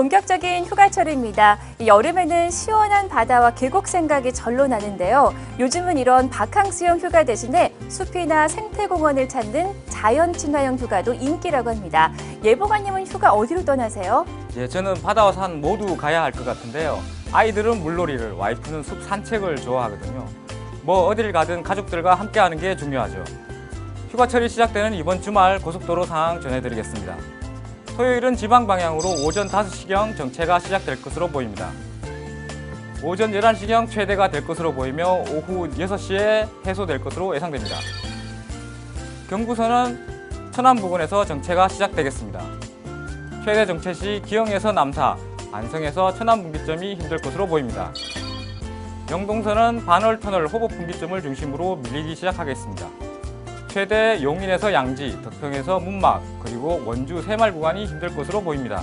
본격적인 휴가철입니다. 이 여름에는 시원한 바다와 계곡 생각이 절로 나는데요. 요즘은 이런 바캉스형 휴가 대신에 숲이나 생태공원을 찾는 자연 친화형 휴가도 인기라고 합니다. 예보관님은 휴가 어디로 떠나세요? 예, 저는 바다와 산 모두 가야 할 것 같은데요. 아이들은 물놀이를, 와이프는 숲 산책을 좋아하거든요. 뭐 어딜 가든 가족들과 함께하는 게 중요하죠. 휴가철이 시작되는 이번 주말 고속도로 상황 전해드리겠습니다. 토요일은 지방 방향으로 오전 5시경 정체가 시작될 것으로 보입니다. 오전 11시경 최대가 될 것으로 보이며 오후 6시에 해소될 것으로 예상됩니다. 경부선은 천안 부근에서 정체가 시작되겠습니다. 최대 정체 시 기영에서 남사, 안성에서 천안 분기점이 힘들 것으로 보입니다. 영동선은 반월 터널 호법 분기점을 중심으로 밀리기 시작하겠습니다. 최대 용인에서 양지, 덕평에서 문막, 그리고 원주 새말 구간이 힘들 것으로 보입니다.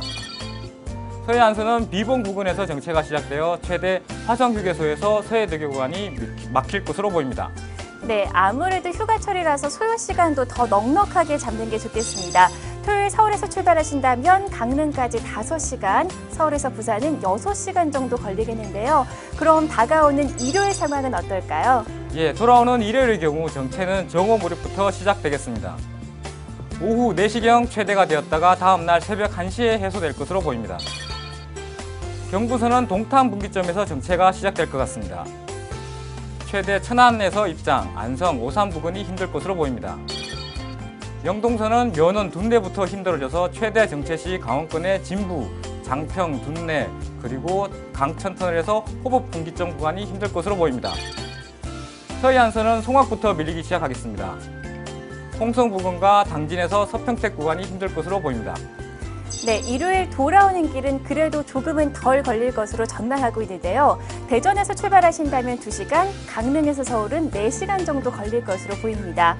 서해안선은 비봉 부근에서 정체가 시작되어 최대 화성휴게소에서 서해대교 구간이 막힐 것으로 보입니다. 네, 아무래도 휴가철이라서 소요 시간도 더 넉넉하게 잡는 게 좋겠습니다. 토요일 서울에서 출발하신다면 강릉까지 5시간, 서울에서 부산은 6시간 정도 걸리겠는데요. 그럼 다가오는 일요일 상황은 어떨까요? 예, 돌아오는 일요일의 경우 정체는 정오 무렵부터 시작되겠습니다. 오후 4시경 최대가 되었다가 다음날 새벽 1시에 해소될 것으로 보입니다. 경부선은 동탄 분기점에서 정체가 시작될 것 같습니다. 최대 천안에서 입장, 안성, 오산 부근이 힘들 것으로 보입니다. 영동선은 면원 둔내부터 힘들어져서 최대 정체 시 강원권의 진부, 장평, 둔내, 그리고 강천터널에서 호법 분기점 구간이 힘들 것으로 보입니다. 서해안선은 송악부터 밀리기 시작하겠습니다. 홍성 부근과 당진에서 서평택 구간이 힘들 것으로 보입니다. 네, 일요일 돌아오는 길은 그래도 조금은 덜 걸릴 것으로 전망하고 있는데요. 대전에서 출발하신다면 2시간, 강릉에서 서울은 4시간 정도 걸릴 것으로 보입니다.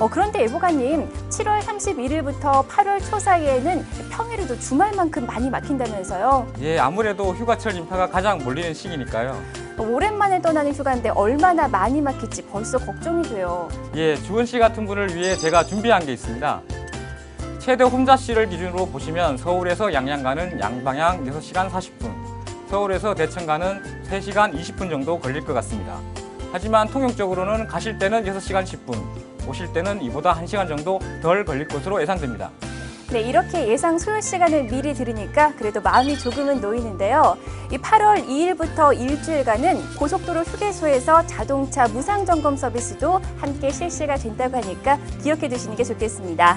어, 그런데 예보가님, 7월 31일부터 8월 초 사이에는 평일에도 주말만큼 많이 막힌다면서요. 예, 아무래도 휴가철 인파가 가장 몰리는 시기니까요. 어, 오랜만에 떠나는 휴가인데 얼마나 많이 막힐지 벌써 걱정이 돼요. 예, 주은 씨 같은 분을 위해 제가 준비한 게 있습니다. 최대 혼자 씨를 기준으로 보시면 서울에서 양양 가는 양방향 6시간 40분, 서울에서 대천 가는 3시간 20분 정도 걸릴 것 같습니다. 하지만 통용적으로는 가실 때는 6시간 10분, 오실 때는 이보다 1시간 정도 덜 걸릴 것으로 예상됩니다. 네, 이렇게 예상 소요 시간을 미리 들으니까 그래도 마음이 조금은 놓이는데요. 이 8월 2일부터 일주일간은 고속도로 휴게소에서 자동차 무상 점검 서비스도 함께 실시가 된다고 하니까 기억해 두시는 게 좋겠습니다.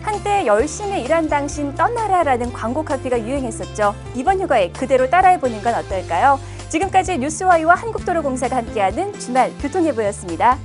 한때 열심히 일한 당신 떠나라라는 광고 카피가 유행했었죠. 이번 휴가에 그대로 따라해 보는 건 어떨까요? 지금까지 뉴스와이와 한국도로공사가 함께하는 주말 교통예보였습니다.